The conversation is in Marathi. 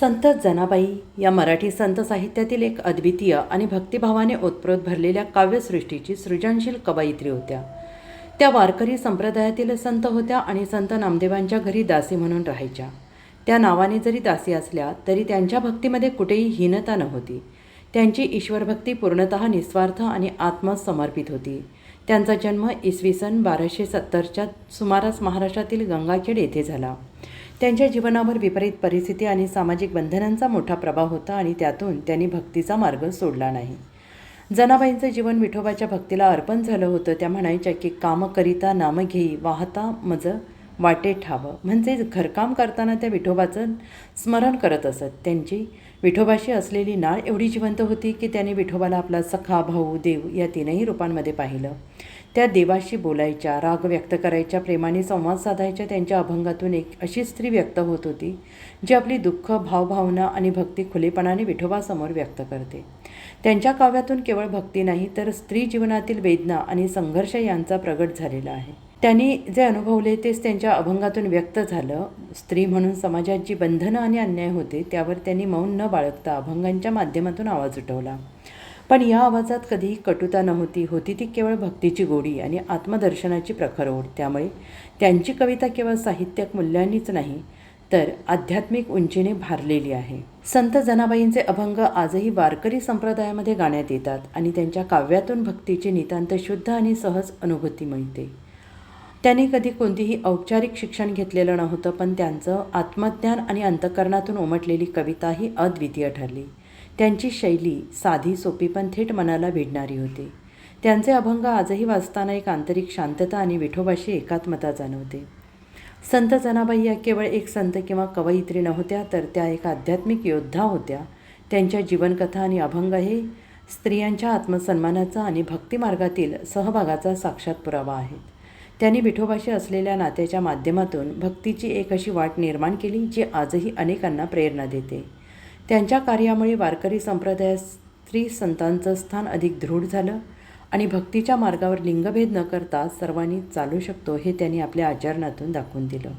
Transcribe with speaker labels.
Speaker 1: संत जनाबाई या मराठी संत साहित्यातील एक अद्वितीय आणि भक्तिभावाने ओतप्रोत भरलेल्या काव्यसृष्टीची सृजनशील कवयित्री होत्या. त्या वारकरी संप्रदायातील संत होत्या आणि संत नामदेवांच्या घरी दासी म्हणून राहायच्या. त्या नावाने जरी दासी असल्या तरी त्यांच्या भक्तीमध्ये कुठेही हीनता नव्हती. त्यांची ईश्वरभक्ती पूर्णतः निस्वार्थ आणि आत्मसमर्पित होती. त्यांचा जन्म इसवी सन बाराशे सत्तरच्या सुमारास महाराष्ट्रातील गंगाखेड येथे झाला. त्यांच्या जीवनावर विपरीत परिस्थिती आणि सामाजिक बंधनांचा मोठा प्रभाव होता आणि त्यातून त्यांनी भक्तीचा मार्ग सोडला नाही. जनाबाईंचं जीवन विठोबाच्या भक्तीला अर्पण झालं होतं. त्या म्हणायच्या की काम करिता नाम घेई वाहता मज वाटे ठावं. म्हणजे घरकाम करताना त्या विठोबाचं स्मरण करत असत. त्यांची विठोबाशी असलेली नाळ एवढी जिवंत होती की त्यांनी विठोबाला आपला सखा भाऊ देव या तीनही रूपांमध्ये पाहिलं. त्या देवाशी बोलायच्या राग व्यक्त करायच्या प्रेमाने संवाद साधायच्या त्यांच्या अभंगातून एक अशी स्त्री व्यक्त होत होती जी आपली दुःख भावभावना आणि भक्ती खुलेपणाने विठोबासमोर व्यक्त करते. त्यांच्या काव्यातून केवळ भक्ती नाही तर स्त्री जीवनातील वेदना आणि संघर्ष यांचा प्रगट झालेला आहे. त्यांनी जे अनुभवले तेच त्यांच्या अभंगातून व्यक्त झालं. स्त्री म्हणून समाजात जी बंधनं आणि अन्याय होते त्यावर त्यांनी मौन न बाळगता अभंगांच्या माध्यमातून आवाज उठवला. पण या आवाजात कधीही कटुता नव्हती. होती ती केवळ भक्तीची गोडी आणि आत्मदर्शनाची प्रखर ओढ. त्यामुळे त्यांची कविता केवळ साहित्यक मूल्यांनीच नाही तर आध्यात्मिक उंचीने भारलेली आहे. संत जनाबाईंचे अभंग आजही वारकरी संप्रदायामध्ये गाण्यात येतात आणि त्यांच्या काव्यातून भक्तीची नितांत शुद्ध आणि सहज अनुभूती मिळते. त्यांनी कधी कोणतीही औपचारिक शिक्षण घेतलेलं नव्हतं पण त्यांचं आत्मज्ञान आणि अंतकरणातून उमटलेली कविता ही अद्वितीय ठरली. त्यांची शैली साधी सोपी पण थेट मनाला भिडणारी होती. त्यांचे अभंग आजही वाचताना एक आंतरिक शांतता आणि विठोबाशी एकात्मता जाणवते. संत जनाबाई या केवळ एक संत किंवा कवयित्री नव्हत्या तर त्या एक आध्यात्मिक योद्धा होत्या. त्यांच्या जीवनकथा आणि अभंग हे स्त्रियांच्या आत्मसन्मानाचा आणि भक्तिमार्गातील सहभागाचा साक्षात पुरावा आहेत. त्यांनी विठोबाशी असलेल्या नात्याच्या माध्यमातून भक्तीची एक अशी वाट निर्माण केली जी आजही अनेकांना प्रेरणा देते. त्यांच्या कार्यामुळे वारकरी संप्रदायात स्त्री संतांचं स्थान अधिक दृढ झालं आणि भक्तीच्या मार्गावर लिंगभेद न करता सर्वांनी चालू शकतो हे त्यांनी आपल्या आचरणातून दाखवून दिलं.